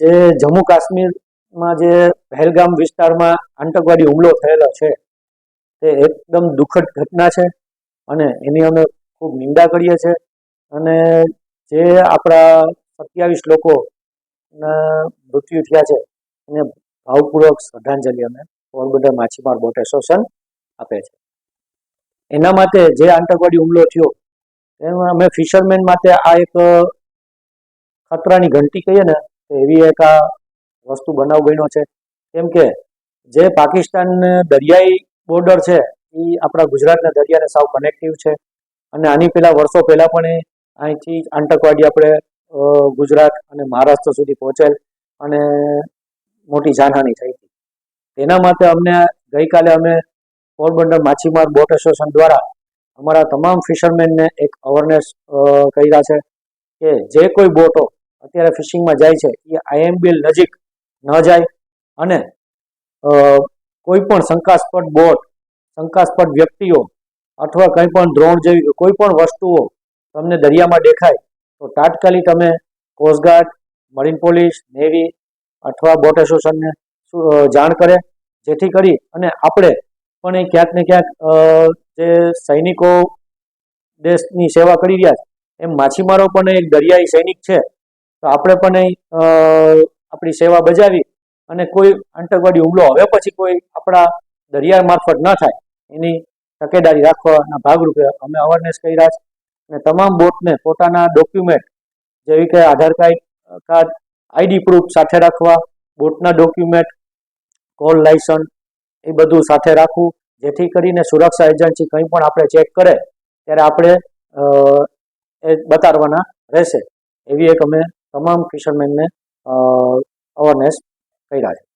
જે જમ્મુ કાશ્મીરમાં જે પહેલગામ વિસ્તારમાં આતંકવાદી હુમલો થયેલો છે, તે એકદમ દુઃખદ ઘટના છે અને એની અમે ખૂબ નિંદા કરીએ છીએ. અને જે આપણા સત્યાવીસ લોકોના મૃત્યુ થયા છે, એને ભાવપૂર્વક શ્રદ્ધાંજલિ અમે પોરબંદર માછીમાર બોટ એસોસિએશન આપે છે. એના માટે જે આતંકવાદી હુમલો થયો એમાં અમે ફિશરમેન માટે આ એક ખતરાની ઘંટી કહીએ ને એવી એક આ વસ્તુ બનાવ બન્યો છે. કેમ કે જે પાકિસ્તાન દરિયાઈ બોર્ડર છે એ આપણા ગુજરાતના દરિયાને સાવ કનેક્ટિવ છે. અને આની પહેલા, વર્ષો પહેલા પણ એ અહીંથી આતંકવાદી આપણે ગુજરાત અને મહારાષ્ટ્ર સુધી પહોંચેલ અને મોટી જાનહાનિ થઈ હતી. તેના માટે અમને ગઈકાલે અમે પોરબંદર માછીમાર બોટ એસોસિએશન દ્વારા અમારા તમામ ફિશરમેનને એક અવેરનેસ કર્યા છે કે જે કોઈ બોટો અત્યારે ફિશિંગમાં જાય છે, એ આઈએમબીએલ નજીક ન જાય અને કોઈ પણ શંકાસ્પદ બોટ, શંકાસ્પદ વ્યક્તિઓ અથવા કંઈ પણ દ્રોણ જેવી કોઈ પણ વસ્તુઓ તમને દરિયામાં દેખાય, તો તાત્કાલિક તમે coast guard marine police navy અથવા બોટ એસોસિએશનને જાણ કરે, જેથી કરી અને આપણે પણ એ ક્યાંક ને ક્યાંક જે સૈનિકો દેશની સેવા કરી રહ્યા છે, એમ માછીમારો પણ એક દરિયાઈ સૈનિક છે તો આપણે પણ એ આપણી સેવા બજાવી અને કોઈ આતંકવાદી હુમલો હવે પછી કોઈ આપણા દરિયા મારફત ન થાય, એની તકેદારી રાખવાના ભાગરૂપે અમે અવેરનેસ કર્યા છે અને તમામ બોટને પોતાના ડોક્યુમેન્ટ જેવી કે Aadhaar card card ID proof સાથે રાખવા, બોટના ડોક્યુમેન્ટ કોલ લાયસન્સ એ બધું સાથે રાખવું, જેથી કરીને સુરક્ષા એજન્સી કંઈ પણ આપણે ચેક કરે, ત્યારે આપણે એ બતાડવાના રહેશે. એવી એક અમે તમામ ફિશરમેનને અવેરનેસ કર્યા છે.